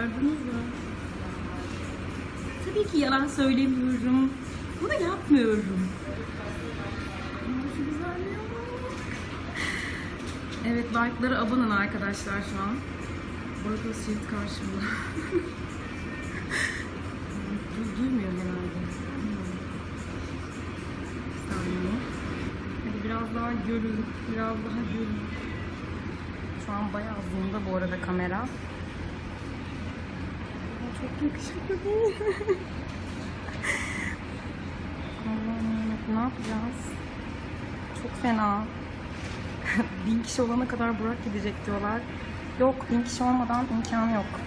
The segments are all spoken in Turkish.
çıkardınız mı? Tabii ki yalan söylemiyorum. Bunu yapmıyorum. Evet, like'lara abanın arkadaşlar şu an. Barbaros Street karşımda. Du- Duymuyor herhalde. Saniye. Hadi biraz daha görün. Biraz daha görün. Şu an bayağı zoom'da bu arada kamera. Çok yakışıklı değil mi? Ne yapacağız? Çok fena. bin kişi olana kadar Burak gidecek diyorlar. Yok bin kişi olmadan imkanı yok.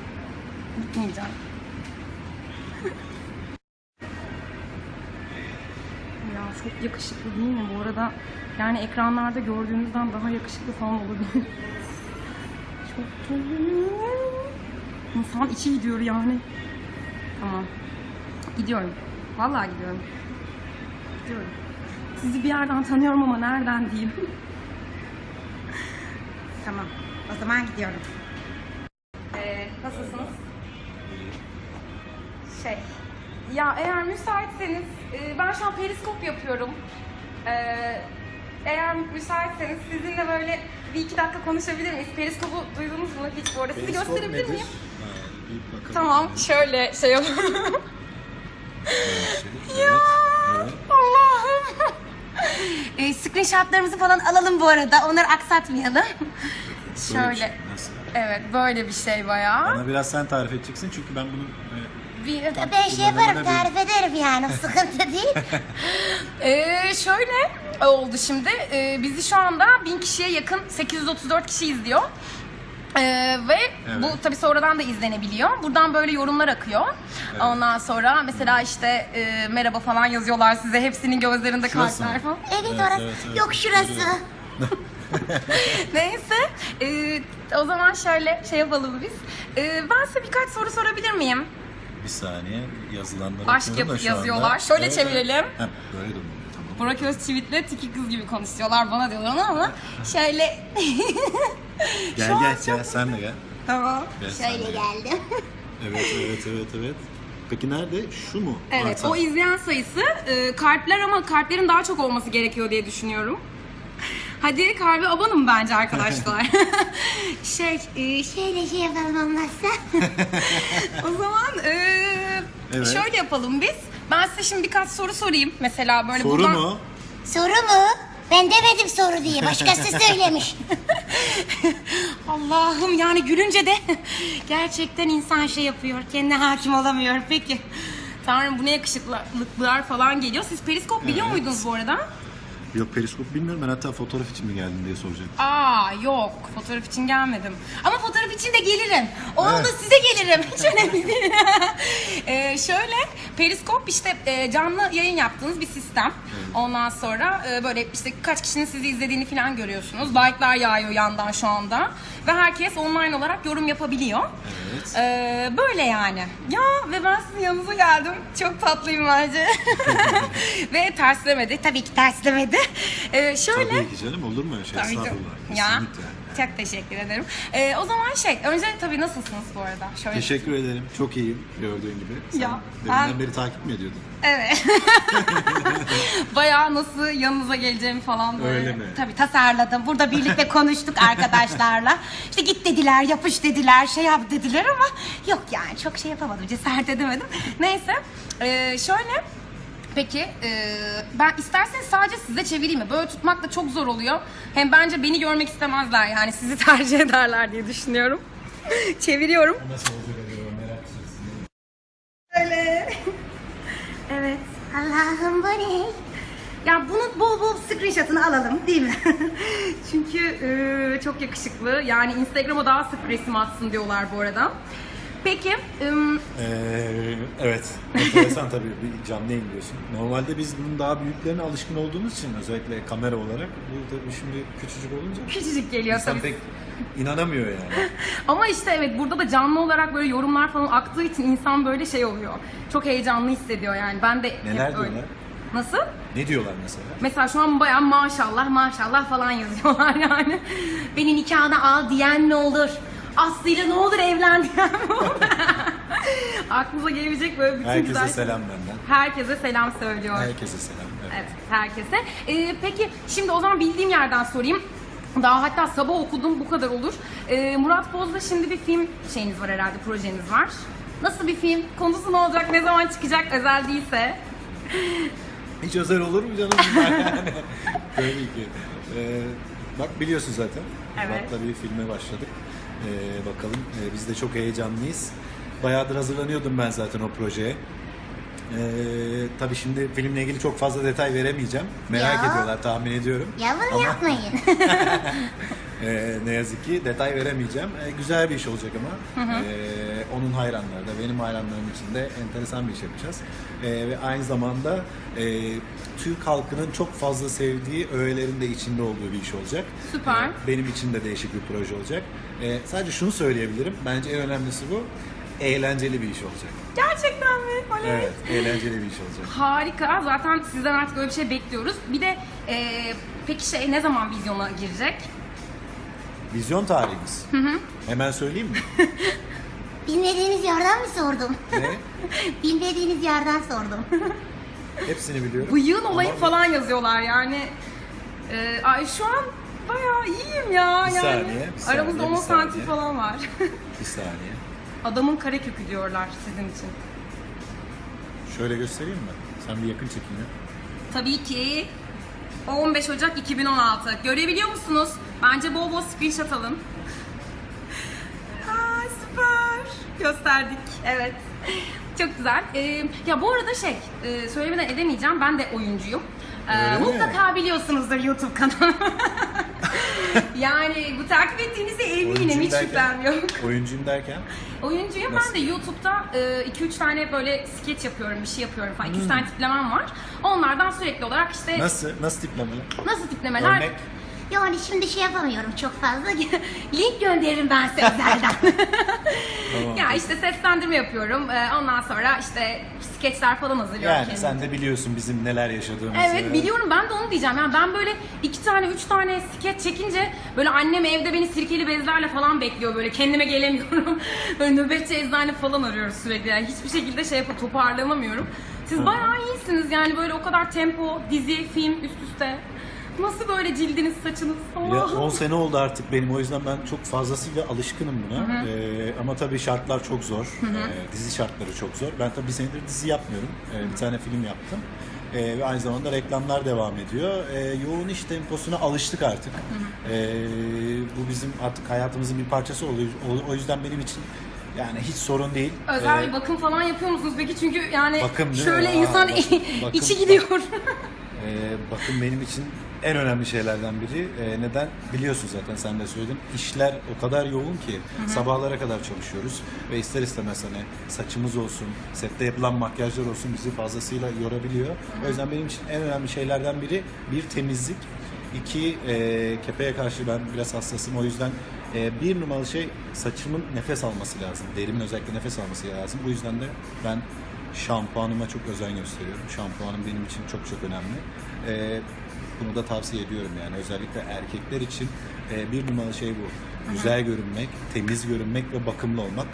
Gitmeyeceğim. ya çok yakışıklı değil mi bu arada? Yani ekranlarda gördüğünüzden daha yakışıklı falan olabilir. çok güzel. İnsan içi gidiyor yani. Tamam. Gidiyorum. Vallahi gidiyorum. Gidiyorum. Sizi bir yerden tanıyorum ama nereden diyeyim. tamam. O zaman gidiyorum. Ee, nasılsınız? Şey, ya eğer müsaitseniz, e, ben şu an periskop yapıyorum. Ee, eğer müsaitseniz sizinle böyle bir iki dakika konuşabilir miyiz? Periskopu duydunuz mu hiç bu arada? Sizi Periskop gösterebilir nedir? miyim? Bakalım. Tamam, şöyle şey yapalım. Ya. Evet. Allah'ım. E, screenshotlarımızı falan alalım bu arada. Onları aksatmayalım. Böyle bir Şöyle. şey. Nasıl? Evet, böyle bir şey bayağı. Bana biraz sen tarif edeceksin çünkü ben bunu e, Bir, Ben şey yaparım, tarif ederim yani. O sıkıntı değil. Ee, şöyle oldu şimdi. Ee, bizi şu anda 1000 kişiye yakın 834 kişi izliyor. Ee, ve bu tabii sonradan da izlenebiliyor. Buradan böyle yorumlar akıyor. Ondan sonra mesela işte e, merhaba falan yazıyorlar size. Hepsinin gözlerinde Şurası kalpler mı? falan. Evet, Evet, orası. evet, evet. Yok şurası. Neyse. e, o zaman şöyle şey yapalım biz. E, ben size birkaç soru sorabilir miyim? bir saniye yazılanları Aşk okuyorum da yap- şu anda. yazıyorlar. Şöyle çevirelim. Ha, böyle durmuyor. Burak Özçivit'le tiki kız gibi konuşuyorlar bana diyorlar ama şöyle Gel Şu an gel gel sen de gel. tamam. Gel sen de Şöyle gel. geldim. Evet evet evet evet. Peki nerede? Şu mu? Evet Artan. o izleyen sayısı e, kalpler ama kalplerin daha çok olması gerekiyor diye düşünüyorum. Hadi kalbe abanın bence arkadaşlar. şey e, Şöyle şey yapalım olmazsa. o zaman e, Evet. şöyle yapalım biz. Ben size şimdi birkaç soru sorayım. Mesela böyle Soru buradan... mu? Soru mu? Ben demedim soru diye. Başkası söylemiş. Allah'ım yani gülünce de gerçekten insan şey yapıyor. Kendine hakim olamıyor. Peki. Tanrım bu ne yakışıklıklar falan geliyor. Siz periskop biliyor Evet. muydunuz bu arada? Yok periskop bilmiyorum. Ben hatta fotoğraf için mi geldin diye soracaktım. Aa yok fotoğraf için gelmedim. Ama fotoğraf için de gelirim. Onu Evet. da size gelirim. Hiç önemli değil. Ee, şöyle periskop işte e, canlı yayın yaptığınız bir sistem. Ondan sonra e, böyle işte kaç kişinin sizi izlediğini falan görüyorsunuz. Like'lar yağıyor yandan şu anda. Ve herkes online olarak yorum yapabiliyor. Evet. Ee, böyle yani. Ya ve ben sizin yanınıza geldim. Çok tatlıyım bence. ve terslemedi. Tabii ki terslemedi. Ee, şöyle. Tabii ki canım olur mu öyle şey? Tabii ki. Estağfurullah. Ya. Kesinlikle. Çok teşekkür ederim. Ee, o zaman şey, önce tabii nasılsınız bu arada? Şöyle. Teşekkür ederim. Çok iyiyim gördüğün gibi. Sen Ya, deminden ben- beri takip mi ediyordun? Evet. Bayağı nasıl yanınıza geleceğimi falan böyle. Öyle mi? Tabii tasarladım. Burada birlikte konuştuk arkadaşlarla. İşte git dediler, yapış dediler, şey yap dediler ama yok yani çok şey yapamadım, cesaret edemedim. Neyse, ee, şöyle Peki ee, ben isterseniz sadece size çevireyim mi? Böyle tutmak da çok zor oluyor. Hem bence beni görmek istemezler yani sizi tercih ederler diye düşünüyorum. Çeviriyorum. Nasıl olacak acaba merak ediyorsun. Öyle. evet. Allah'ım bu ne? Ya bunun bol bol screenshot'ını alalım değil mi? Çünkü e, çok yakışıklı. Yani Instagram'a daha sık resim atsın diyorlar bu arada. Peki, ım, Ee, evet. Enteresan tabii bir canlı yayın diyorsun. Normalde biz bunun daha büyüklerine alışkın olduğumuz için özellikle kamera olarak bu tabii şimdi küçücük olunca küçücük geliyor insan tabii. pek inanamıyor yani. Ama işte evet burada da canlı olarak böyle yorumlar falan aktığı için insan böyle şey oluyor. Çok heyecanlı hissediyor yani. Ben de hep Neler öyle. diyorlar? Nasıl? Ne diyorlar mesela? Mesela şu an bayağı maşallah maşallah falan yazıyorlar yani. Beni nikahına al diyen ne olur? Aslı'yla ne olur evlen diyen? Aklınıza gelebilecek böyle bütün Herkese güzel selam benden. Herkese selam söylüyor. Herkese selam. Evet. Evet, herkese. Ee, peki şimdi o zaman bildiğim yerden sorayım. Daha hatta sabah okudum bu kadar olur. Ee, Murat Boz'da şimdi bir film şeyiniz var herhalde, projeniz var. Nasıl bir film? Konusu ne olacak? Ne zaman çıkacak? Özel değilse. Hiç özel olur mu canım? Tabii ki. Ee, bak biliyorsun zaten. Evet. Murat'la bir filme başladık. Ee, bakalım ee, biz de çok heyecanlıyız. Bayağıdır hazırlanıyordum ben zaten o projeye. Ee, tabii şimdi filmle ilgili çok fazla detay veremeyeceğim. Merak Ya. ediyorlar tahmin ediyorum. Ya bunu Ama- yapmayın. Ee, ne yazık ki detay veremeyeceğim. Ee, güzel bir iş olacak ama ee, onun hayranları da benim hayranlarım için de enteresan bir iş yapacağız. Ee, ve aynı zamanda ee, Türk halkının çok fazla sevdiği öğelerin de içinde olduğu bir iş olacak. Süper. Ee, benim için de değişik bir proje olacak. Ee, sadece şunu söyleyebilirim. Bence en önemlisi bu. Eğlenceli bir iş olacak. Gerçekten mi? Oley. Evet, eğlenceli bir iş olacak. Harika. Zaten sizden artık öyle bir şey bekliyoruz. Bir de e, peki şey ne zaman vizyona girecek? Vizyon tarihimiz. Hemen söyleyeyim mi? Bilmediğiniz yerden mi sordum? ne? Bilmediğiniz yerden sordum. Hepsini biliyorum. Bıyığın olayı Ama- falan yazıyorlar yani. E, ay şu an bayağı iyiyim ya. Bir yani. saniye, bir saniye, Aramızda bir 10 santim saniye. falan var. Bir saniye. Adamın kare kökü diyorlar sizin için. Şöyle göstereyim mi? Sen bir yakın çekin ya. Tabii ki 15 Ocak 2016. Görebiliyor musunuz? Bence bol bol screenshot alın. Aa, süper. Gösterdik. Evet. Çok güzel. Ee, ya bu arada şey, e, söylemeden edemeyeceğim. Ben de oyuncuyum. Ee, Öyle mi? mutlaka biliyorsunuzdur YouTube kanalı. yani bu takip ettiğinize eminim. Hiç derken- şüphem yok. Oyuncuyum derken Oyuncuyum. Nasıl? Ben de YouTube'da 2-3 tane böyle skeç yapıyorum, bir şey yapıyorum falan. 2 Hmm. tane tiplemem var. Onlardan sürekli olarak işte nasıl nasıl tiplemeli? nasıl tiplemeler? Örnek Yani şimdi şey yapamıyorum çok fazla. Link gönderirim ben size özelden. Tamam. ya işte seslendirme yapıyorum. Ee, Ondan sonra işte skeçler falan hazırlıyorum yani kendim. sen de biliyorsun bizim neler yaşadığımızı. Evet biliyorum ben de onu diyeceğim. Yani ben böyle iki tane üç tane skeç çekince böyle annem evde beni sirkeli bezlerle falan bekliyor böyle kendime gelemiyorum. böyle nöbetçi eczane falan arıyoruz sürekli yani hiçbir şekilde şey yapıp toparlanamıyorum. Siz Hı. bayağı iyisiniz yani böyle o kadar tempo, dizi, film üst üste. Nasıl böyle cildiniz, saçınız? Ya Allah. 10 sene oldu artık benim o yüzden ben çok fazlasıyla alışkınım buna. Ee, ama tabii şartlar çok zor. Ee, dizi şartları çok zor. Ben tabii bir senedir dizi yapmıyorum. Ee, bir tane film yaptım. Ee, ve aynı zamanda reklamlar devam ediyor. Ee, yoğun iş temposuna alıştık artık. Ee, bu bizim artık hayatımızın bir parçası oluyor. O, o yüzden benim için yani hiç sorun değil. Özel Ee, bir bakım falan yapıyor musunuz peki? Çünkü yani Bakım değil mi? şöyle Aa, insan bakım, bakım. içi gidiyor. Ee, bakın benim için en önemli şeylerden biri. Ee, neden? Biliyorsun zaten sen de söyledin. İşler o kadar yoğun ki sabahlara kadar çalışıyoruz ve ister istemez hani saçımız olsun, sette yapılan makyajlar olsun bizi fazlasıyla yorabiliyor. O yüzden benim için en önemli şeylerden biri bir temizlik. İki, e, kepeğe karşı ben biraz hassasım. O yüzden e, bir numaralı şey saçımın nefes alması lazım. Derimin özellikle nefes alması lazım. Bu yüzden de ben şampuanıma çok özen gösteriyorum. Şampuanım benim için çok çok önemli. E, bunu da tavsiye ediyorum yani. Özellikle erkekler için e, bir numaralı şey bu. Güzel görünmek, temiz görünmek ve bakımlı olmak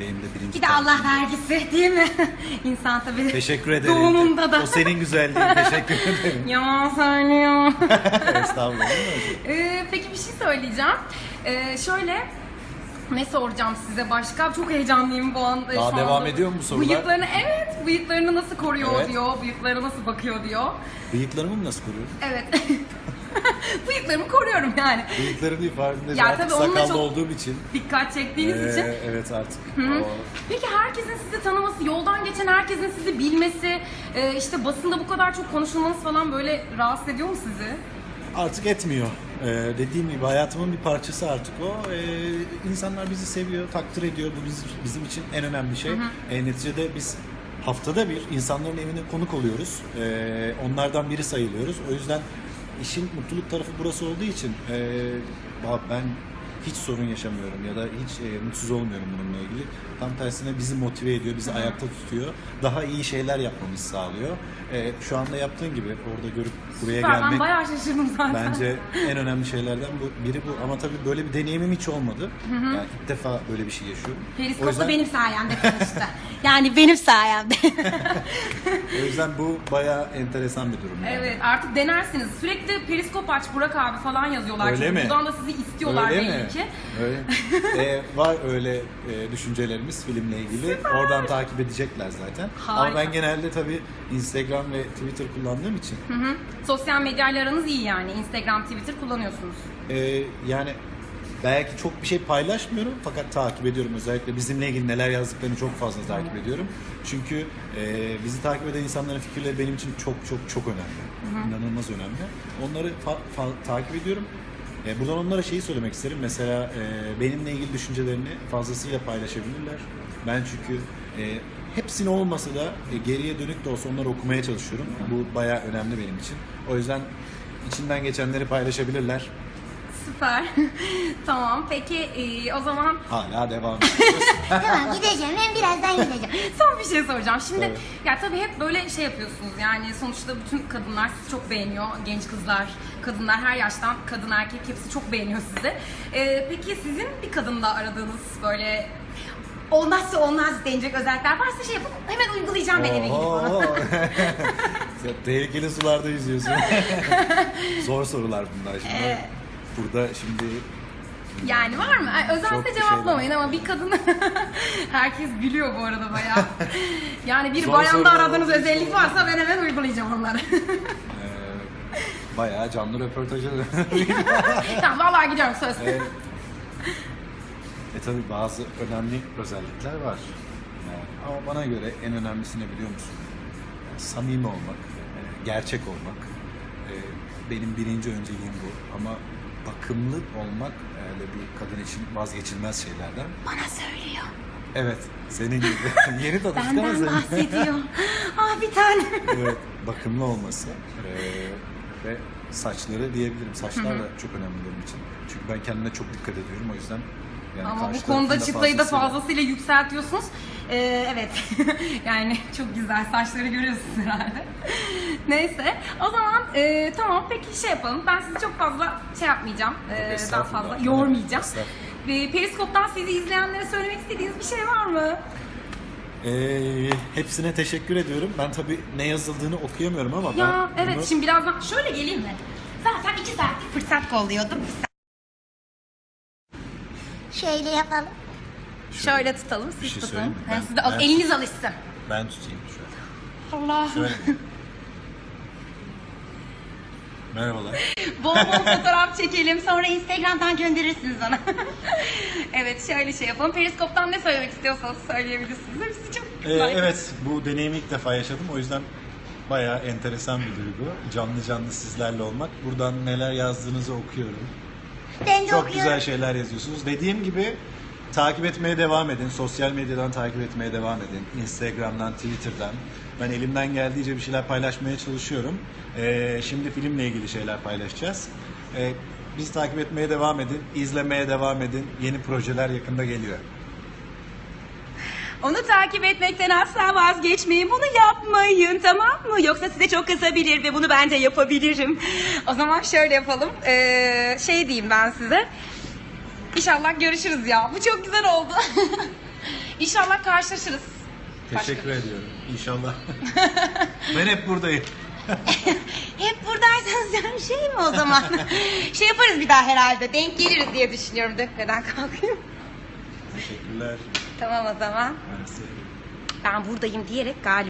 benim de birinci Bir de Allah tercihim. vergisi değil mi? İnsan tabii. Teşekkür ederim. Doğumunda da. O senin güzelliğin. Teşekkür ederim. Yalan söylüyor. Estağfurullah. Ee, peki bir şey söyleyeceğim. Ee, şöyle ne soracağım size başka? Çok heyecanlıyım bu an. e, Daha devam ediyor mu bu sorular? Bıyıklarını evet, bıyıklarını nasıl koruyor Evet. diyor, bıyıklarına nasıl bakıyor diyor. Bıyıklarımı mı nasıl koruyorum? Evet. Bıyıklarımı koruyorum yani. Bıyıkların ifadinde Ya artık tabii onunla sakallı çok olduğum için. Dikkat çektiğiniz Ee, için. Evet artık. Hı. O- Peki herkesin sizi tanıması, yoldan geçen herkesin sizi bilmesi, e, işte basında bu kadar çok konuşulmanız falan böyle rahatsız ediyor mu sizi? artık etmiyor. Ee, dediğim gibi hayatımın bir parçası artık o. Ee, insanlar bizi seviyor, takdir ediyor. Bu bizim, bizim için en önemli şey. Ee, neticede biz haftada bir insanların evine konuk oluyoruz. Ee, onlardan biri sayılıyoruz. O yüzden işin mutluluk tarafı burası olduğu için ya ben hiç sorun yaşamıyorum ya da hiç e, mutsuz olmuyorum bununla ilgili. Tam tersine bizi motive ediyor, bizi ayakta tutuyor. Daha iyi şeyler yapmamızı sağlıyor. E, şu anda yaptığın gibi orada görüp buraya Süper, ben gelmek bayağı şaşırdım zaten. bence en önemli şeylerden bu, biri bu. Ama tabii böyle bir deneyimim hiç olmadı. Yani ilk defa böyle bir şey yaşıyorum. O Periskop'ta yüzden, benim sayemde tanıştı. yani benim sayemde. o yüzden bu bayağı enteresan bir durum. yani. Evet artık denersiniz. Sürekli periskop aç Burak abi falan yazıyorlar. Öyle çünkü mi? Buradan da sizi istiyorlar Öyle belli mi? Ki. Öyle. Ee, var öyle e, düşüncelerimiz filmle ilgili. Oradan takip edecekler zaten. Ama Harika. ben genelde tabii Instagram ve Twitter kullandığım için Hı hı. Sosyal medyayla aranız iyi yani. Instagram, Twitter kullanıyorsunuz. e, yani belki çok bir şey paylaşmıyorum fakat takip ediyorum. Özellikle bizimle ilgili neler yazdıklarını çok fazla takip ediyorum. Çünkü e, bizi takip eden insanların fikirleri benim için çok çok çok önemli. İnanılmaz önemli. Onları fa- fa- takip ediyorum. E, buradan onlara şeyi söylemek isterim. Mesela e, benimle ilgili düşüncelerini fazlasıyla paylaşabilirler. Ben çünkü e, hepsini olmasa da e, geriye dönük de olsa onları okumaya çalışıyorum. Bu bayağı önemli benim için. O yüzden içinden geçenleri paylaşabilirler. Süper. tamam peki e, o zaman Hala devam ediyoruz. tamam gideceğim ben birazdan gideceğim. son bir şey soracağım. Şimdi Evet. ya tabii hep böyle şey yapıyorsunuz yani sonuçta bütün kadınlar sizi çok beğeniyor. Genç kızlar, kadınlar her yaştan kadın erkek hepsi çok beğeniyor sizi. E, peki sizin bir kadında aradığınız böyle Olmazsa olmaz denecek özellikler varsa şey yapıp hemen uygulayacağım ben eve gidip onu. Oo. Ya, Tehlikeli sularda yüzüyorsun. Zor sorular bunlar şimdi. Burada şimdi Yani var mı? Çok Özelse cevaplamayın ama bir kadın herkes gülüyor bu arada bayağı. Yani bir Zor bayanda sorular aradığınız için özellik varsa ben hemen uygulayacağım onları. e, bayağı canlı röportaja tamam vallahi gidiyorum söz. e, e tabi bazı önemli özellikler var. Yani, ama bana göre en önemlisi ne biliyor musun? Yani samimi olmak, e, gerçek olmak. E, benim birinci önceliğim bu. Ama bakımlı olmak öyle bir kadın için vazgeçilmez şeylerden. Bana söylüyor. Evet, senin gibi. Yeni tanıştık ama Benden senin. bahsediyor. ah bir tane. evet, bakımlı olması ee, ve saçları diyebilirim. Saçlar da çok önemli benim için. Çünkü ben kendime çok dikkat ediyorum o yüzden. Yani Ama karşı bu konuda da çıtayı da fazlasıyla yükseltiyorsunuz. Ee, evet. yani çok güzel saçları görüyorsunuz herhalde. Neyse. O zaman e, tamam peki şey yapalım. Ben sizi çok fazla şey yapmayacağım. e, daha fazla yormayacağım. E, Periskop'tan sizi izleyenlere söylemek istediğiniz bir şey var mı? Ee, hepsine teşekkür ediyorum. Ben tabii ne yazıldığını okuyamıyorum ama Ya ben evet bunu- şimdi birazdan şöyle geleyim mi? Zaten iki saatlik fırsat kolluyordum. Şöyle yapalım. Şöyle tutalım Bir siz şey tutun. söyleyeyim mi? Ha, Ben- siz de al, ben- eliniz alışsın. ben tutayım şöyle. Allah. Şöyle. Merhabalar. Bol bol fotoğraf çekelim sonra Instagram'dan gönderirsiniz bana. Evet şöyle şey yapalım. Periskop'tan ne söylemek istiyorsanız söyleyebilirsiniz. Hepsi çok Ee, güzel. evet, bu deneyimi ilk defa yaşadım. O yüzden bayağı enteresan bir duygu. Canlı canlı sizlerle olmak. Buradan neler yazdığınızı okuyorum. Ben de Çok okuyorum. güzel şeyler yazıyorsunuz. Dediğim gibi takip etmeye devam edin. Sosyal medyadan takip etmeye devam edin. Instagram'dan, Twitter'dan. Ben elimden geldiğince bir şeyler paylaşmaya çalışıyorum. Ee, şimdi filmle ilgili şeyler paylaşacağız. Ee, bizi takip etmeye devam edin. izlemeye devam edin. Yeni projeler yakında geliyor. Onu takip etmekten asla vazgeçmeyin. Bunu yapmayın tamam mı? Yoksa size çok kızabilir ve bunu ben de yapabilirim. O zaman şöyle yapalım. Ee, şey diyeyim ben size. İnşallah görüşürüz ya. Bu çok güzel oldu. İnşallah karşılaşırız. Teşekkür ediyorum. İnşallah. ben hep buradayım. Hep buradaysanız yani şey mi o zaman? şey yaparız bir daha herhalde. Denk geliriz diye düşünüyorum. Dökmeden kalkayım. Teşekkürler. Tamam o zaman. Mersi. Ben buradayım diyerek galiba